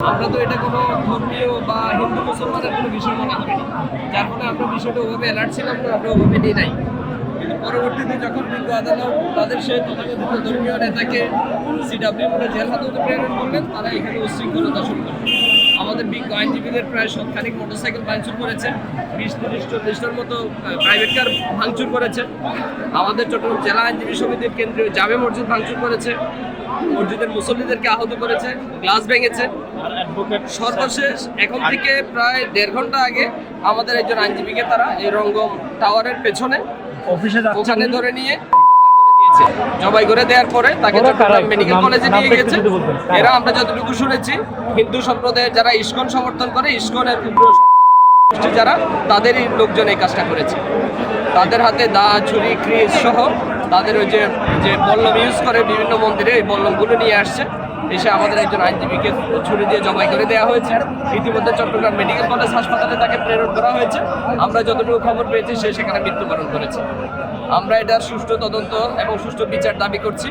আমরা তো এটা কোনো ধর্মীয় বা হিন্দু মুসলমানের কোনো বিষয় মনে করিনি যার ফলে আমরা বিষয়টা ওভাবে অ্যালার্ট ছিলাম না, আমরা ওভাবে নিয়ে নাই। কিন্তু পরবর্তীতে যখন বিজ্ঞ আদালত তাদের সে তথাকথিত ধর্মীয় নেতাকে সিডাব্লিউ বলে জেল হাজতে প্রেরণ করলেন, তারা এখানে উশৃঙ্খলতা শুরু করে আমাদের বিজ্ঞ আইনজীবীদের প্রায় শতখানিক মোটরসাইকেল ভাঙচুর করেছে। বিশ তিরিশ চল্লিশটার মতো প্রাইভেট কার ভাঙচুর করেছে। আমাদের চট্টগ্রাম জেলা আইনজীবী সমিতির কেন্দ্রীয় জামে মসজিদ ভাঙচুর করেছে। মসজিদের মুসল্লিদেরকে আহত করেছে গ্লাস ভেঙেছে। সর্বশেষ এখন থেকে প্রায় দেড় ঘণ্টা আগে আমাদের একজন আইনজীবীকে তারা এই রঙ্গম টাওয়ারের পেছনে অফিসে ওখানে ধরে নিয়ে জবাই করে দেওয়ার পরে তাকে চট্টগ্রাম মেডিকেল কলেজে নিয়ে গেছে। কারা? এরা আমরা যতটুকু শুনেছি হিন্দু সম্প্রদায়ের যারা ইস্কন সমর্থন করে ইস্কনের উগ্র গোষ্ঠী যারা তাদেরই লোকজন এই কাজটা করেছে। তাদের হাতে দা ছুরি ক্রিজ সহ তাদের ওই যে যে বল্লম ইউজ করে বিভিন্ন মন্দিরে এই বল্লমগুলো নিয়ে আসছে। এসে আমাদের একজন আইনজীবীকে ছুরি দিয়ে জবাই করে দেওয়া হয়েছে। ইতিমধ্যে চট্টগ্রাম মেডিকেল কলেজ হাসপাতালে তাকে প্রেরণ করা হয়েছে। আমরা যতটুকু খবর পেয়েছি, সে সেখানে মৃত্যুবরণ করেছে। আমরা এটার সুষ্ঠু তদন্ত এবং সুষ্ঠু বিচার দাবি করছি।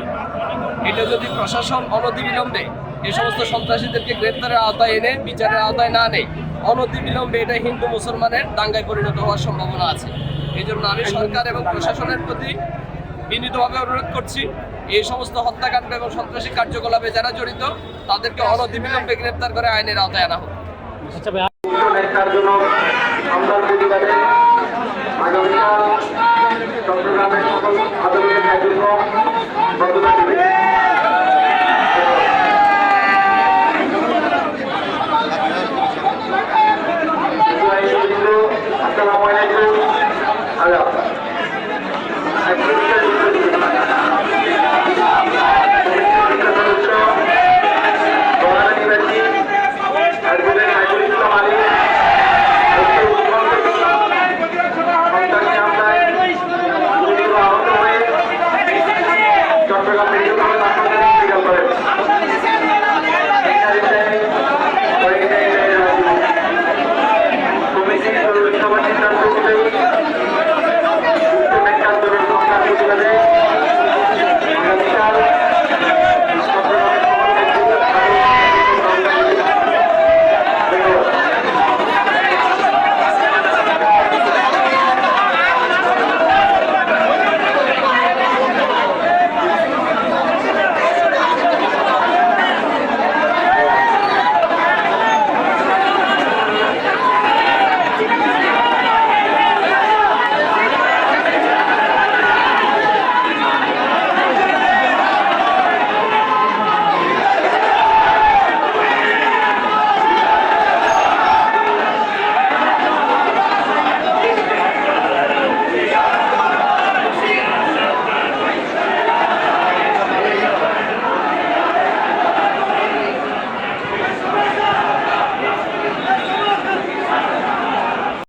এটা যদি প্রশাসন অনতিবিলম্বে এই সমস্ত সন্ত্রাসীদেরকে গ্রেপ্তারের আওতায় এনে, বিচারের আওতায় না নেয় অনতিবিলম্বে এটা হিন্দু মুসলমানের দাঙ্গায় পরিণত হওয়ার সম্ভাবনা আছে। এই জন্য আমি সরকার এবং প্রশাসনের প্রতি বিনীতভাবে অনুরোধ করছি। এই সমস্ত হত্যাকাণ্ড এবং সন্ত্রাসী কার্যকলাপে যারা জড়িত, তাদেরকে অনতিবিলম্বে গ্রেপ্তার করে আইনের আওতায় আনা হোক। আচ্ছা